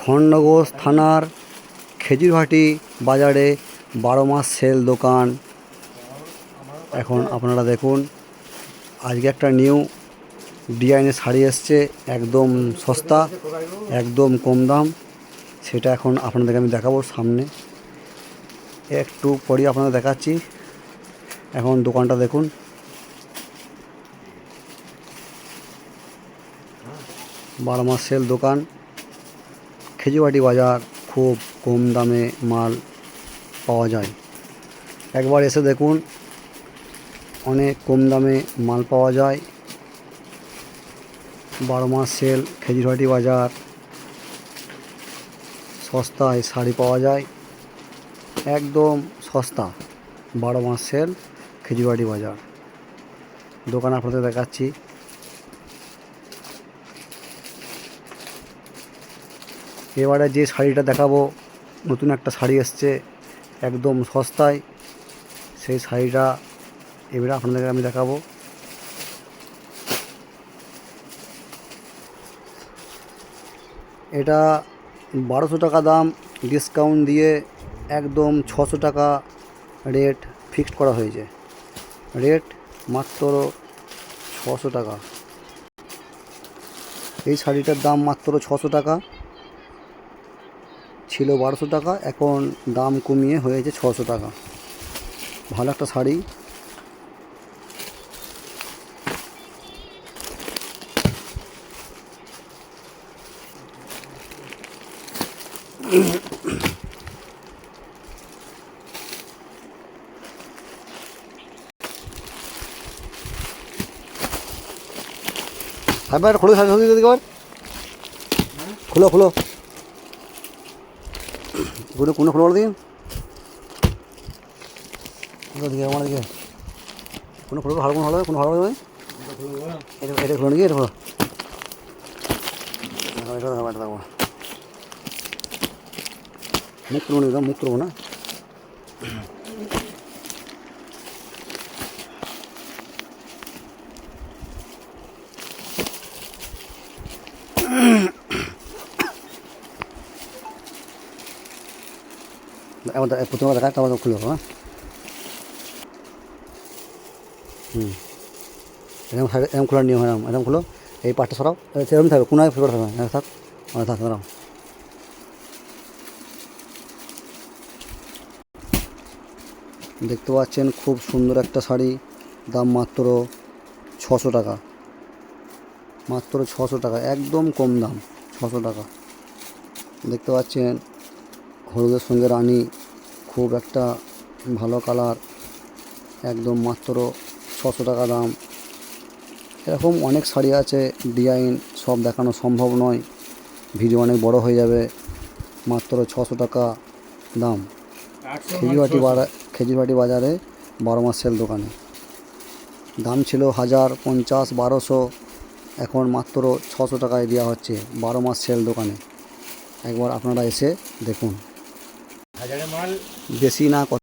খণ্ডঘোষ থানার খেজুরহাটি বাজারে বারো মাস সেল দোকান। এখন আপনারা দেখুন, আজকে একটা নিউ ডিজাইনের শাড়ি এসছে, একদম সস্তা, একদম কম দাম। সেটা এখন আপনাদেরকে আমি দেখাবো সামনে। একটু পরেই আপনাদের দেখাচ্ছি। এখন দোকানটা দেখুন। বারো মাস সেল দোকান। খেজুরবাটি বাজার খুব কম দামে মাল পাওয়া যায়। একবার এসে দেখুন, অনেক কম দামে মাল পাওয়া যায়। বারো মাস সেল খেজুরহাটি বাজার, সস্তায় শাড়ি পাওয়া যায়। একদম সস্তা, বারো মাস সেল খেজুরহাটি বাজার। দোকান আপনাদের দেখাচ্ছি। এবারে যে শাড়িটা দেখাবো, নতুন একটা শাড়ি এসছে, একদম সস্তায়। সেই শাড়িটা এবারে আপনাদেরকে আমি দেখাবো। এটা বারোশো টাকা দাম ডিসকাউন্ট দিয়ে একদম ছশো টাকা রেট ফিক্সড করা হয়েছে। রেট মাত্র ছশো টাকা। এই শাড়িটার দাম মাত্র ছশো টাকা। ছিল বারোশো টাকা এখন দাম কমিয়ে হয়েছে ছশো টাকা ভালো একটা শাড়ি হ্যাঁ খুলো খুলো খুলো কোনো কোনো খোলো দিন দিকে আমার দিকে। কোনো খোলো ভালো কোনো ভালো কোনো ভালো হবে এটা এটা খোলো নাকি এটা খোলো। এটা এটা এটা দেখো মুখ করব না মুখ করব না। দে- প্রথমে দেখা তারপর খুলে হ্যাঁ? হুম। এরকম সাইডে- এরকম খোলার নিয়ম এরকম এরকম খুলো, এই পাটটা সরাও সেরকম থাকবে কোনায় ফেরত থাকবে হ্যাঁ থাক হ্যাঁ থাক দাঁড়াও। দেখতে পাচ্ছেন খুব সুন্দর একটা শাড়ি, দাম মাত্র ছশো টাকা। মাত্র ছশো টাকা, একদম কম দাম, ছশো টাকা। দেখতে পাচ্ছেন হলুদের সঙ্গে রানি খুব একটা ভালো কালার একদম মাত্র ছশো টাকা দাম। এরকম অনেক শাড়ি আছে ডিজাইন সব দেখানো সম্ভব নয়। ভিডিও অনেক বড় হয়ে যাবে মাত্র ছশো টাকা দাম। খেজুরবাটি বাজার খেজুরবাটি বাজারে বারো মাস সেল দোকানে। দাম ছিল হাজার পঞ্চাশ বারোশো এখন মাত্র ছশো টাকায় দেওয়া হচ্ছে বারো মাস সেল দোকানে। একবার আপনারা এসে দেখুন। হাজারে মাল বেশি না কত